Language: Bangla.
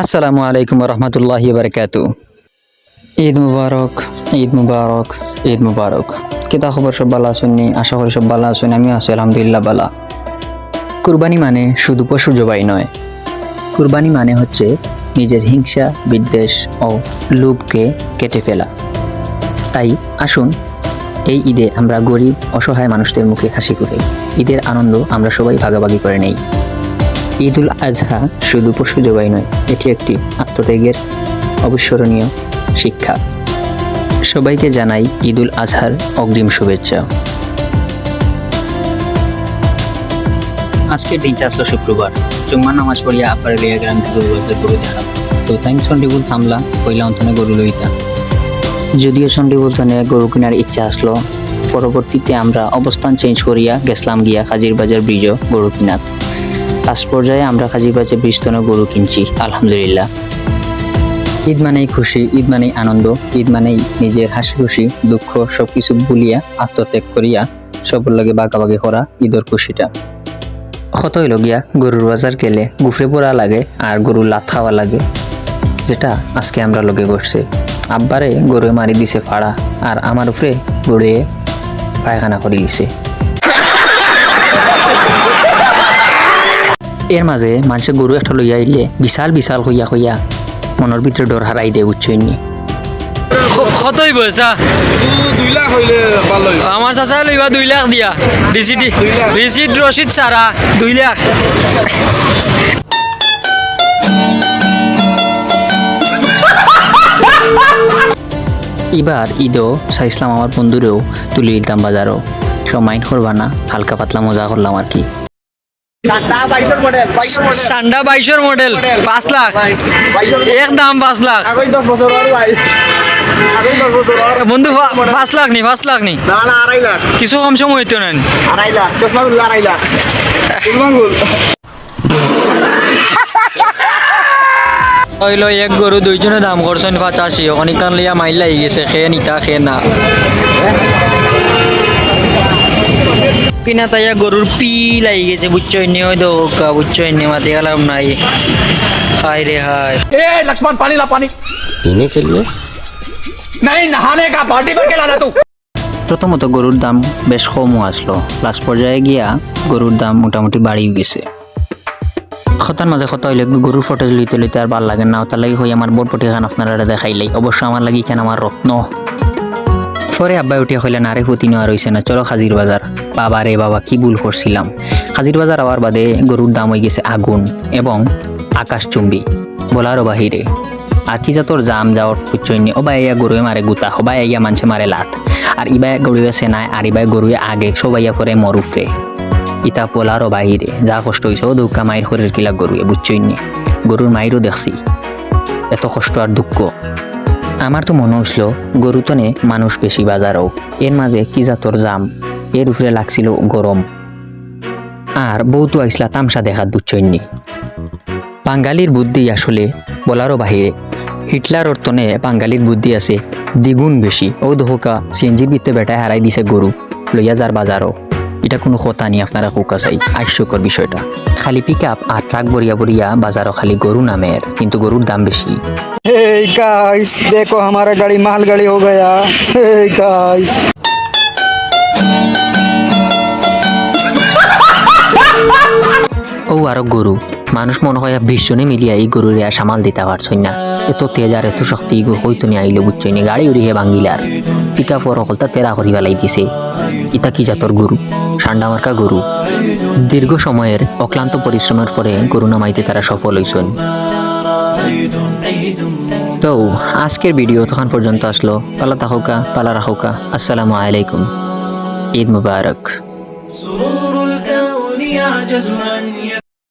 আসসালামু আলাইকুম রহমতুল্লাহি বারকাতু ঈদ মুবারক ঈদ মুবারক ঈদ মুবারক। কিতা খবর? সব ভালো আছেননি আশা করি সব ভালো আছেন আমি আছি, আলহামদুলিল্লাহ বালা কুরবানি মানে শুধু পশু জবাই নয়। কুরবানি মানে হচ্ছে নিজের হিংসা, বিদ্বেষ ও লোভকে কেটে ফেলা। তাই আসুন, এই ঈদে আমরা গরিব, অসহায় মানুষদের মুখে হাসি ফুটে ঈদের আনন্দ আমরা সবাই ভাগাভাগি করে নেই। ঈদ উল আজহা শুধু পশু জবাই নয়, এটি একটি আত্মত্যাগের অবিস্মরণীয় শিক্ষা। সবাইকে জানাই ঈদ উল আজহার অগ্রিম শুভেচ্ছা। আজকের দিনটা আসলো শুক্রবার। জুম্মা নামাজ পড়িয়া আপার লিয়া গ্রাম থেকে গরু গরু দেখাম তো তাই চণ্ডীবুল থামলা পইলা অন্তনে গরু লইতা। যদিও চণ্ডীবুল থানে গরু কেনার ইচ্ছা আসলো, পরবর্তীতে আমরা অবস্থান চেঞ্জ করিয়া গেছলাম গিয়া কাজির বাজার ব্রিজও গরু কিনাত লাস্ট পর্যায়ে আমরা কাজীবাজে বৃস্তনে গরু কিনছি, আলহামদুলিল্লাহ। ঈদ মানেই খুশি, ঈদ মানেই আনন্দ, ঈদ মানেই নিজের হাসি খুশি দুঃখ সব কিছু ভুলিয়া, আত্মত্যাগ করিয়া, সবর লগে বাগাবাগি করা ঈদের খুশিটা। কত হইল গিয়া গরুর বাজার গেলে গুফরে পড়া লাগে আর গরুর লাত খাওয়া লাগে, যেটা আজকে আমরা লগে করছে আব্বারে গরু মারি দিছে ফাড়া আর আমার উপরে গরুয়ে পায়খানা করে দিছে। এর মাঝে মানুষে গরু একটা লইয়া আইলে বিশাল বিশাল হইয়া হইয়া মনের ভিতরে ডর হারাই দে বুঝছইনি কতই পয়সা। আমার চাচা লইবা দুই লাখ দিয়া রিসিট। রিসিট রসিদ সারা দুই লাখ এবার ঈদও চাইছিলাম আমার বন্ধুরেও তুলে দিতাম বাজারও সব মাইন্ড করবা না হালকা পাতলা মজা করলাম আর কি সান্ডা বাইশের মডেল পাঁচ লাখ। এক দাম পাঁচ লাখ। বন্ধু পাঁচ লাখ নি পাঁচ লাখ নি। কিছু কম সময় হইতো নেন। আড়াই লাখ আড়াই হইল এক গরু দুইজনে দাম করছেন পঁচাশি অনেকখান লিয়া মাইল লাগি গেছে খেয়ে নিতা খেয়ে না। পিনা তাইয়া গরুর পি লাগি গেছে বুঝছ এনে হয়তো ওকা বুঝছ এনে মাতে গেলাম নাই। হাই রে হাই এ লক্ষ্মণ পানি লা পানি। পিনে কে নাই নহানে কা বাটি ভর কে লানা তু। প্রথমত গরুর দাম বেশ কমও আসলো। লাস্ট পর্যায়ে গিয়া গরুর দাম মোটামুটি বাড়িয়ে গেছে। খতার মাঝে খতা হইলে গরুর ফটো লইতে লইতে আর ভালো লাগে না। তার লাগে হই আমার বরপটি খান আপনারা দেখাইলাই। অবশ্য আমার লাগে কেন আমার রত্ন? পরে আব্বাই উঠিয়া কইলেন, আরে হুতিনো আর হইছে না, চলো খাজির বাজার। বাবা রে বাবা, কি ভুল করছিলাম? খাজির বাজার আবার বাদে গরুর দাম হয়ে গেছে আগুন এবং আকাশচুম্বী বলারও বাহিরে যা তোর জাম যাওয়ার পুচ্ছইনি ও বা গরুয়ে মারে গুতা হবা ইয়া মানছে মারে লাত। আর ইবাই গরুয়ে সেনায়, আর ইবাই গরুয়ে আগে সবাইয়া পরে মরুফরে ইতা পোলারও বাহিরে, যা কষ্ট হয়েছে ও দুঃখা মায়ের শরীর কিলা গরুয়ে বুঝছইনি গরুর মায়েরও দেখছি। এত কষ্ট আর দুঃখ। আমার তো মনে হইছিল গরুতনে মানুষ বেশি বাজারও। এর মাঝে কি জাতর জাম, এর উপরে লাগছিল গরম। আর বউতো আইসলা তামসা দেখাত বুঝছইনি। বাঙালির বুদ্ধি আসলে, বলারও বাহিরে। হিটলার অর্থনে বাঙালির বুদ্ধি আছে, দ্বিগুণ বেশি। ও দহকা, সিএনজির ভিতরে বেটায় হারাই দিছে গরু, লইয়া যার বাজারও। এটা কোনো কথা নেই আপনারা কোকা চাই আশ্চর্যকর বিষয়টা খালি পিক আপ আর ট্রাক বরিয়া বরিয়া বাজারও খালি গরু নামের কিন্তু গরুর দাম বেশি हे गाइस देखो हमारा गाड़ी माल गाड़ी हो गया हे गाइस ও আরো গরু মানুষ মনে হয় বিশ জনে মিলিয়া এই গরুর ইয়া সামাল দিতে পারছই না এত তেজ আর এত শক্তি গরু হইতো নি আইলো বুঝছই না গাড়ি উড়ি হে ভাঙ্গিলার পিকা পর হলতা তেরা করি বেলাই দিছে ইতা কি জাতর গরু ঠান্ডা মার্কা গরু দীর্ঘ সময়ের অক্লান্ত পরিশ্রমের পরে গরু নামাইতে তারা সফল হইছেন তো আজকের ভিডিও তখন পর্যন্ত আসলো পালা তাহকা পালা রাহুকা আসসালামু আলাইকুম ঈদ মুবারক سرور الكون يعجز أن